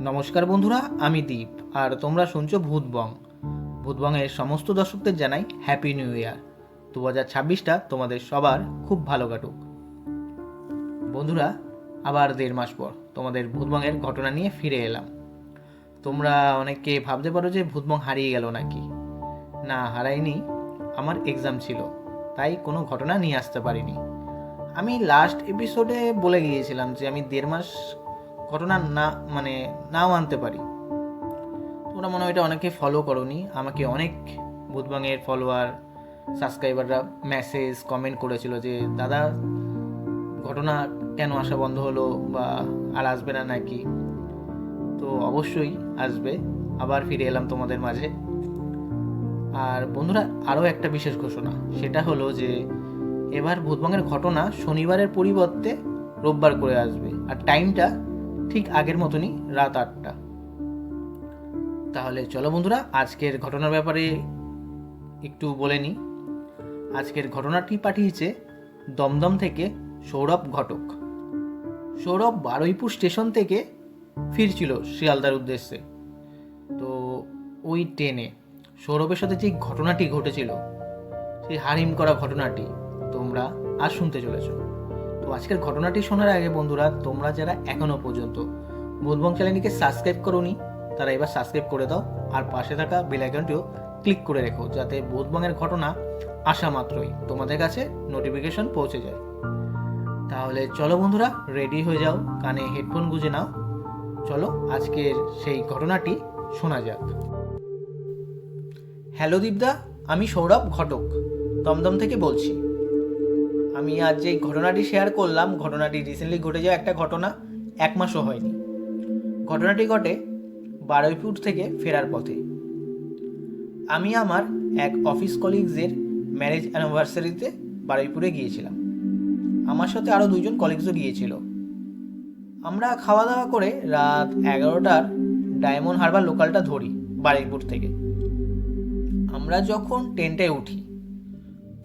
নমস্কার বন্ধুরা, আমি দীপ, আর তোমরা শুনছো ভূতবং। ভূতবংয়ের সমস্ত দর্শকদের জানাই হ্যাপি নিউ ইয়ার দু হাজার ছাব্বিশটা তোমাদের সবার খুব ভালো কাটুক। বন্ধুরা, আবার দেড় মাস পর তোমাদের ভূতবংয়ের ঘটনা নিয়ে ফিরে এলাম। তোমরা অনেকে ভাবতে পারো যে ভূতবং হারিয়ে গেল নাকি? না হারাইনি আমার এক্সাম ছিল, তাই কোনো ঘটনা নিয়ে আসতে পারিনি। আমি লাস্ট এপিসোডে বলে গিয়েছিলাম যে আমি দেড় মাস ঘটনা না মানে নাও আনতে পারি। তোমরা মনে হয় এটা অনেকে ফলো করনি। আমাকে অনেক বুধবাংয়ের ফলোয়ার সাবস্ক্রাইবাররা মেসেজ কমেন্ট করেছিল যে, দাদা, ঘটনা কেন আসা বন্ধ হলো বা আর আসবে না নাকি? তো অবশ্যই আসবে। আবার ফিরে এলাম তোমাদের মাঝে। আর বন্ধুরা, আরও একটা বিশেষ ঘোষণা। সেটা হলো যে, এবার ভূতবঙ্গের ঘটনা শনিবারের পরিবর্তে রোববার করে আসবে। আর টাইমটা ঠিক আগের মতনই রাত আটটা। তাহলে চলো বন্ধুরা, আজকের ঘটনার ব্যাপারে একটু বলে নিই। আজকের ঘটনাটি পাঠিয়েছে দমদম থেকে সৌরভ ঘটক। সৌরভ বারুইপুর স্টেশন থেকে ফিরছিল শিয়ালদার উদ্দেশ্যে। তো ওই ট্রেনে সৌরভের সাথে যে ঘটনাটি ঘটেছিল, সেই হারিম করা ঘটনাটি তোমরা আর শুনতে চলেছো। তো আজকের ঘটনাটি শোনার আগে বন্ধুরা, তোমরা যারা এখনও পর্যন্ত বোধবং চ্যানেলটিকে সাবস্ক্রাইব করোনি, তারা এবার সাবস্ক্রাইব করে দাও আর পাশে থাকা বেল আইকনটিও ক্লিক করে রেখো যাতে বোধবঙ্গের ঘটনা আসা মাত্রই তোমাদের কাছে নোটিফিকেশন পৌঁছে যায়। তাহলে চলো বন্ধুরা রেডি হয়ে যাও, কানে হেডফোন গুঁজে নাও। চলো আজকের সেই ঘটনাটি শোনা যাক। হ্যালো দীপদা, আমি সৌরভ ঘটক, দমদম থেকে বলছি। আমি আজ যে ঘটনাটি শেয়ার করলাম, ঘটনাটি রিসেন্টলি ঘটে যাওয়া একটা ঘটনা, এক মাসও হয়নি। ঘটনাটি ঘটে বারুইপুর থেকে ফেরার পথে। আমি আমার এক অফিস কলিগসের ম্যারেজ অ্যানিভার্সারিতে বারুইপুরে গিয়েছিলাম। আমার সাথে আরও দুজন কলিগসও গিয়েছিল। আমরা খাওয়া দাওয়া করে রাত এগারোটার ডায়মন্ড হারবার লোকালটা ধরি বারুইপুর থেকে। আমরা যখন ট্রেনটায় উঠি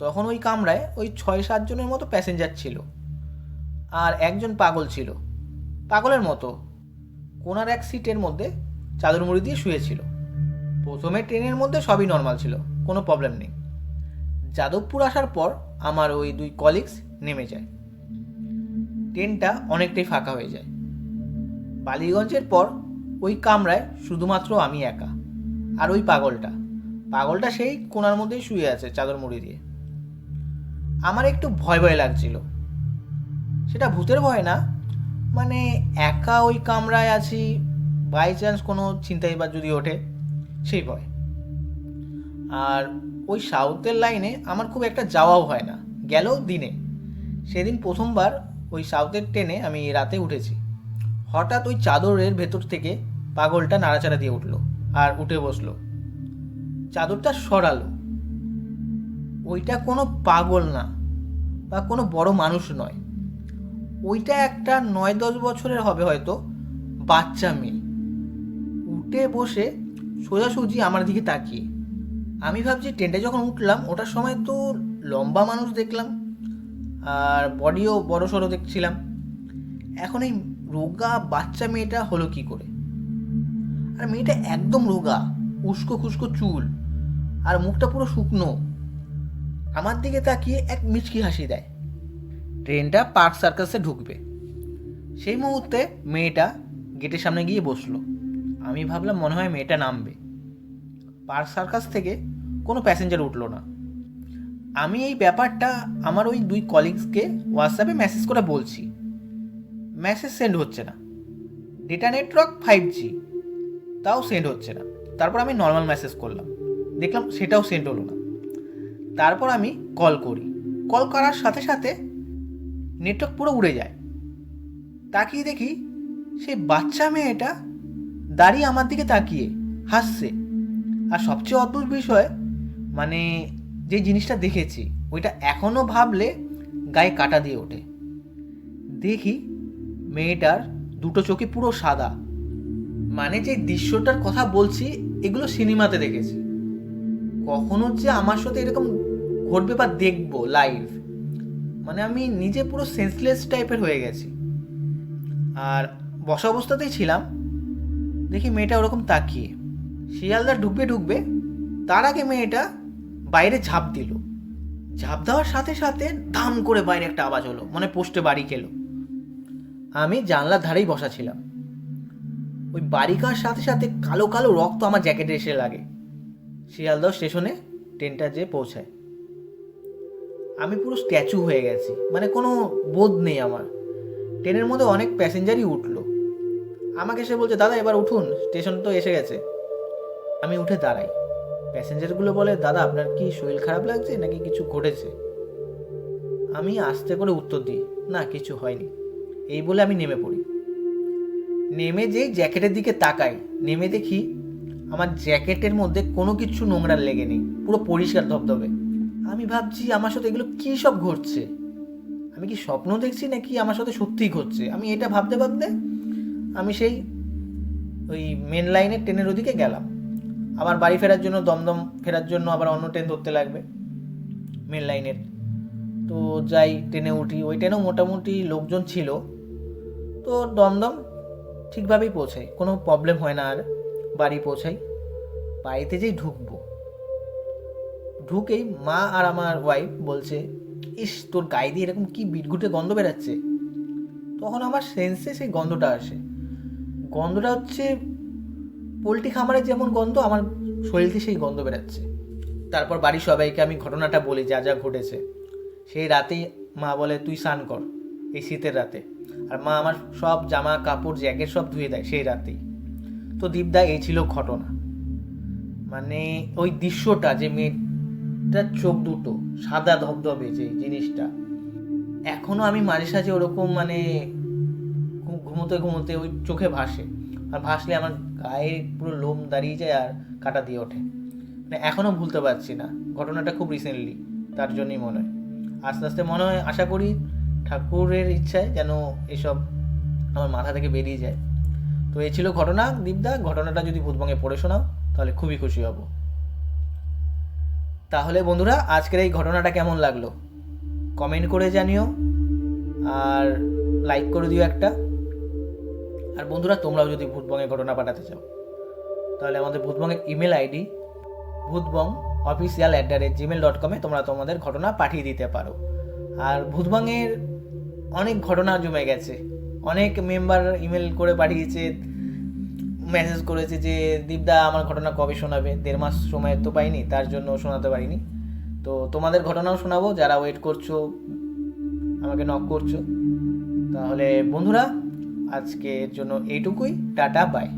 তখন ওই কামরায় ওই ছয় সাতজনের মতো প্যাসেঞ্জার ছিল। আর একজন পাগল ছিল। পাগলের মতো। কোনার এক সিটের মধ্যে চাদর মুড়ি দিয়ে শুয়েছিল। প্রথমে ট্রেনের মধ্যে সবই নর্মাল ছিল, কোনো প্রবলেম নেই। যাদবপুর আসার পর আমার ওই দুই কলিগস নেমে যায়। ট্রেনটা অনেকটাই ফাঁকা হয়ে যায়। বালিগঞ্জের পর ওই কামরায় শুধুমাত্র আমি একা। আর ওই পাগলটা। পাগলটা সেই কোনার মধ্যেই শুয়ে আছে চাদর মুড়ি দিয়ে। আমার একটু ভয় ভয় লাগছিল। সেটা ভূতের ভয় না মানে একা ওই কামরায় আছি বাই চান্স কোনো চিন্তাই বা যদি ওঠে, সেই ভয়। আর ওই সাউথের লাইনে আমার খুব একটা যাওয়াও হয় না, গেলেও দিনে। সেদিন প্রথমবার ওই সাউথের ট্রেনে আমি রাতে উঠেছি। হঠাৎ ওই চাদরের ভেতর থেকে পাগলটা নাড়াচাড়া দিয়ে উঠল আর উঠে বসল। চাদরটা সরালো ওইটা কোনো পাগল না বা কোনো বড় মানুষ নয়। ওইটা একটা নয় দশ বছরের হবে হয়তো বাচ্চা মেয়ে। উঠে বসে সোজাসুজি আমার দিকে তাকিয়ে। আমি ভাবছি ট্রেনটা যখন উঠলাম ওটার সময় তো লম্বা মানুষ দেখলাম আর বডিও বড় সড়ো দেখছিলাম। এখন এই রোগা বাচ্চা মেয়েটা হলো কি করে? আর মেয়েটা একদম রোগা, উস্কো খুস্কো চুল, আর মুখটা পুরো শুকনো। আমার দিকে তাকিয়ে এক মিচকি হাসি দেয়। ট্রেনটা পার্ক সার্কাসে ঢুকবে। সেই মুহূর্তে মেয়েটা গেটের সামনে গিয়ে বসল। আমি ভাবলাম মনে হয় মেয়েটা নামবে। পার্ক সার্কাস থেকে কোনো প্যাসেঞ্জার উঠল না। আমি এই ব্যাপারটা আমার ওই দুই কলিগসকে হোয়াটসঅ্যাপে মেসেজ করে বলছি। মেসেজ সেন্ড হচ্ছে না। Data network five G. তাও সেন্ড হচ্ছে না। তারপর আমি নর্মাল মেসেজ করলাম। দেখলাম সেটাও সেন্ড হলো না। তারপর আমি কল করি। কল করার সাথে সাথে নেটওয়ার্ক পুরো উড়ে যায়। তাকিয়ে দেখি সেই বাচ্চা মেয়েটা দাঁড়িয়ে আমার দিকে তাকিয়ে হাসছে। আর সবচেয়ে অদ্ভুত বিষয় মানে যে জিনিসটা দেখেছি, ওইটা এখনও ভাবলে গায়ে কাটা দিয়ে ওঠে। দেখি মেয়েটার দুটো চোখে পুরো সাদা। মানে যে দৃশ্যটার কথা বলছি, এগুলো সিনেমাতে দেখেছি। কখনো যে আমার সাথে এরকম ঘটবে বা দেখব লাইভ মানে আমি নিজে পুরো সেন্সলেস টাইপের হয়ে গেছি। আর বসা অবস্থাতেই ছিলাম, দেখি মেয়েটা ওরকম তাকিয়ে। শিয়ালদা ঢুকবে ঢুকবে তার আগে মেয়েটা বাইরে ঝাঁপ দিল। ঝাঁপ দেওয়ার সাথে সাথে দাম করে বাইরে একটা আওয়াজ হলো মানে পোস্টে বাড়ি খেলো আমি জানলার ধারেই বসা ছিলাম। ওই বাড়িকার সাথে সাথে কালো কালো রক্ত আমার জ্যাকেটে এসে লাগে। শিয়ালদহ স্টেশনে ট্রেনটা যে পৌঁছায়। আমি পুরো স্ট্যাচু হয়ে গেছি মানে কোনো বোধ নেই আমার। ট্রেনের মধ্যে অনেক প্যাসেঞ্জারই উঠল। আমাকে সে বলছে, দাদা, এবার উঠুন, স্টেশন তো এসে গেছে। আমি উঠে দাঁড়াই। প্যাসেঞ্জারগুলো বলে, দাদা, আপনার কি শরীর খারাপ লাগছে নাকি কিছু ঘটেছে? আমি আস্তে করে উত্তর দিই, না, কিছু হয়নি। এই বলে আমি নেমে পড়ি। নেমে যেই জ্যাকেটের দিকে তাকাই, নেমে দেখি আমার জ্যাকেটের মধ্যে কোনো কিছু নোংরা লেগে নেই, পুরো পরিষ্কার ধবধবে। আমি ভাবছি, আমার সাথে এগুলো কী সব ঘটছে? আমি কি স্বপ্ন দেখছি নাকি আমার সাথে সত্যিই ঘটছে? আমি এটা ভাবতে ভাবতে আমি সেই ওই মেন লাইনের ট্রেনের ওদিকে গেলাম। আবার বাড়ি ফেরার জন্য, দমদম ফেরার জন্য আবার অন্য ট্রেন ধরতে লাগবে মেন লাইনের তো যাই, ট্রেনে উঠি। ওই ট্রেনেও মোটামুটি লোকজন ছিল। তো দমদম ঠিকভাবেই পৌঁছাই কোনো প্রবলেম হয় না আর। বাড়ি পৌঁছাই। বাড়িতে যেই ঢুকবো। ঢুকেই মা আর আমার ওয়াইফ বলছে, ইস, তোর গায়ে দিয়ে এরকম কি বিটঘুটে গন্ধ বেরাচ্ছে? তখন আমার সেন্সে সেই গন্ধটা আসে। গন্ধটা হচ্ছে, পোলট্রি খামারের যেমন গন্ধ, আমার শরীরতে সেই গন্ধ বেরাচ্ছে। তারপর বাড়ির সবাইকে আমি ঘটনাটা বলি, যা যা ঘটেছে। সেই রাতেই মা বলে, তুই স্নান কর, এই শীতের রাতে। আর মা আমার সব জামা কাপড়, জ্যাকেট সব ধুয়ে দেয় সেই রাতেই। তো দীপদা এই ছিল ঘটনা। মানে ওই দৃশ্যটা যে মেয়েটার চোখ দুটো, সাদা ধবধবে যে জিনিসটা এখনও আমি মাঝে সাঝে ওরকম মানে ঘুমোতে ঘুমোতে ওই চোখে ভাসে। আর ভাসলে আমার গায়ে পুরো লোম দাঁড়িয়ে যায় আর কাটা দিয়ে ওঠে। মানে এখনও ভুলতে পারছি না। ঘটনাটা খুব রিসেন্টলি তার জন্যই মনে হয়। আস্তে আস্তে মনে হয়, আশা করি ঠাকুরের ইচ্ছায় যেন এসব আমার মাথা থেকে বেরিয়ে যায়। তো এই ছিল ঘটনা, দীপদা, ঘটনাটা যদি ভূতবঙ্গে পড়ে শোনাও, তাহলে খুবই খুশি হব। তাহলে বন্ধুরা, আজকের এই ঘটনাটা কেমন লাগল? কমেন্ট করে জানিও, আর লাইক করে দিও একটা। আর বন্ধুরা, তোমরাও যদি ভূতবঙ্গের ঘটনা পাঠাতে চাও, তাহলে আমাদের ভূতবঙ্গের email ID Bhutbong official at the rate Gmail dot কমে তোমরা তোমাদের ঘটনা পাঠিয়ে দিতে পারো। আর ভূতবঙ্গের অনেক ঘটনা জমে গেছে। অনেক মেম্বার ইমেল করে পাঠিয়েছে মেসেজ করেছে যে, দীপদা, আমার ঘটনা কবে শোনাবে? দেড় মাস সময় তো পাইনি, তার জন্য শোনাতে পারিনি। তো তোমাদের ঘটনাও শোনাবো, যারা ওয়েট করছ, আমাকে নক করছ। তাহলে বন্ধুরা, আজকের জন্য এইটুকুই। Tata bye